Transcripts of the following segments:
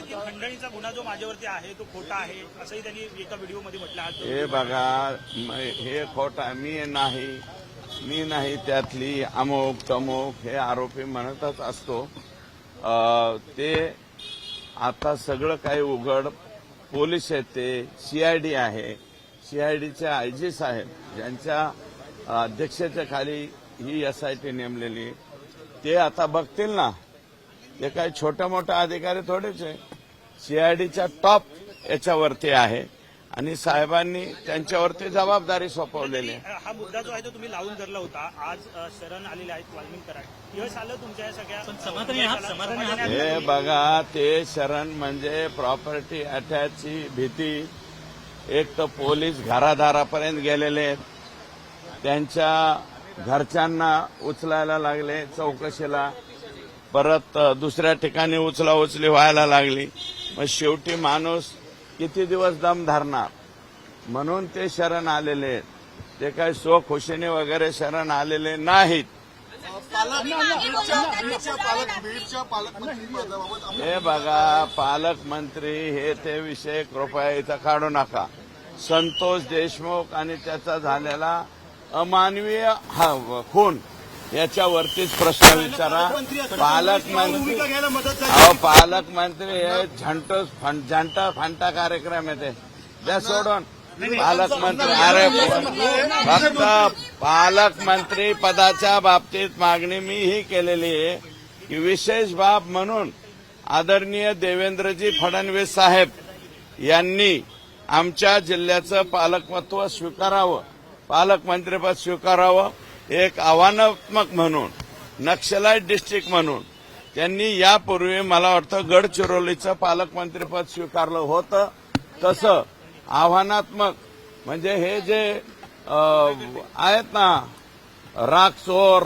की खंडणीचा गुन्हा जो माझ्यावरती आहे तो खोटा आहे असंही त्यांनी एका व्हिडिओमध्ये म्हटलं आहे. हे बघा म- हे खोटा मी नाही मी नाही त्यातली अमुक तमुक हे आरोपी म्हणतच असतो. अ, ते आता सगळं काही उघड पोलीस आहेत ते सीआयडी आहे. सीआयडीचे आयजी साहेब ज्यांच्या अध्यक्षतेखाली ही एसआयटी नेमलेली ते आता बघतील ना. ते काही छोटे मोठे अधिकारी थोडेच आहे सीआयडीच्या टॉप याच्यावरती आहे. आणि साहेबांनी त्यांच्यावरती जबाबदारी सोपवलेली आहे. हा मुद्दा जो आहे तो तुम्ही लावून धरला होता. आज शरण आलेले आहेत वाल्मिक कराड. यश आलं तुमच्या या सगळ्या समाधानी आहात? समाधानी आहात? हे बघा ते शरण म्हणजे प्रॉपर्टी अटॅचची भीती. एक तर पोलीस घरादारापर्यंत गेलेले आहेत. त्यांच्या घरच्यांना उचलायला लागले चौकशीला. परत दुसऱ्या ठिकाणी उचला उचली व्हायला लागली. मग शेवटी माणूस किती दिवस दम धरणार? म्हणून ते शरण आलेले आहेत. ते काही स्वखुशीने वगैरे शरण आलेले नाहीत. हे बघा पालकमंत्री हे ते विषय कृपया इथं काढू नका. संतोष देशमुख आणि त्याचा झालेला अमानवीय हा- खून. याच्यावरतीच प्रश्न विचारा. पालकमंत्री अहो पालकमंत्री हे झंट झंटा फांटा कार्यक्रम आहे ते. द्या सोडून. पालकमंत्री अरे फक्त पालकमंत्री पदाच्या बाबतीत मागणी मी ही केलेली आहे की विशेष बाब म्हणून आदरणीय देवेंद्रजी फडणवीस साहेब यांनी आमच्या जिल्ह्याचं पालकत्व स्वीकारावं. पालकमंत्रीपद स्वीकारावं. एक आव्हानात्मक म्हणून नक्षलाईट डिस्ट्रिक्ट म्हणून त्यांनी यापूर्वी मला वाटतं गडचिरोलीचं पालकमंत्रीपद स्वीकारलं होतं. तसं आव्हानात्मक म्हणजे हे जे आहेत ना राख चोर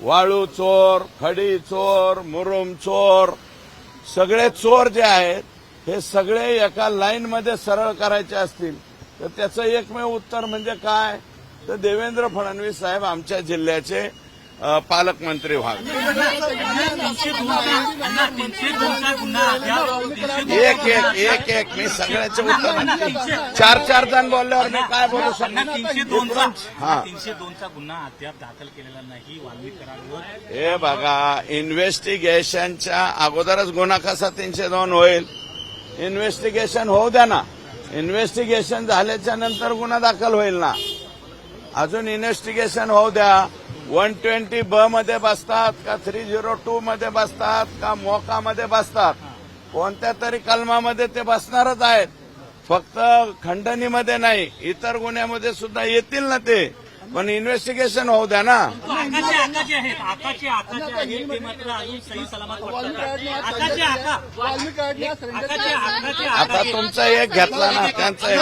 वाळू चोर खडी चोर मुरुम चोर सगळे चोर जे आहेत हे सगळे एका लाईनमध्ये सरळ करायचे असतील तर त्याचं एकमेव उत्तर म्हणजे काय? तर देवेंद्र फडणवीस साहेब आमच्या जिल्ह्याचे पालकमंत्री व्हावे. एक एक एक एक मी सगळ्याचे उत्तर चार चार जण बोलल्यावर मी काय बोलू शकतो? तीनशे दोनचा तीनशे दोनचा गुन्हा अद्याप दाखल केलेला नाही वाल्मिक कराडवर हे बघा इन्व्हेस्टिगेशनच्या अगोदरच गुन्हा कसा तीनशे दोन होईल. इन्व्हेस्टिगेशन होऊ द्या ना. इन्व्हेस्टिगेशन झाल्याच्यानंतर गुन्हा दाखल होईल ना. अजून इन्व्हेस्टिगेशन होऊ द्या. वन ट्वेंटी ब मध्ये बसतात का थ्री झिरो टू मध्ये बसतात का मोकामध्ये बसतात? कोणत्या तरी कलमामध्ये ते बसणारच आहेत. फक्त खंडणीमध्ये नाही इतर गुन्ह्यामध्ये सुद्धा येतील ना ते. पण इन्व्हेस्टिगेशन होऊ द्या ना. आता तुमचा एक घेतला ना त्यांचा एक.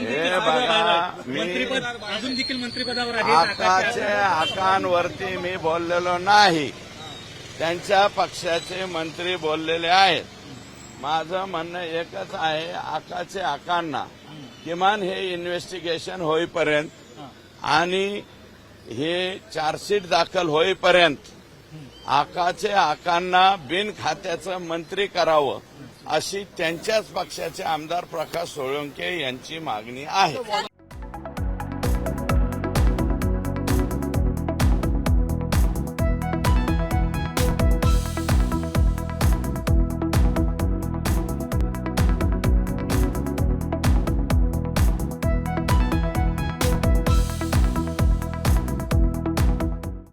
हे बघा, मी- मंत्रीपद अजून देखील मंत्रिपदावर आहेत. आकाचे आकाचे. आकांवरती मी बोललेलो नाही. त्यांच्या पक्षाचे मंत्री बोललेले आहेत. माझं म्हणणं एकच आहे आकाचे आकांना. किमान हे इन्व्हेस्टिगेशन होईपर्यंत आणि हे चार्जशीट दाखल होईपर्यंत आकाचे आकांना बिन खात्याचं मंत्री करावं अशी त्यांच्याच पक्षाचे आमदार प्रकाश सोळंके यांची मागणी आहे.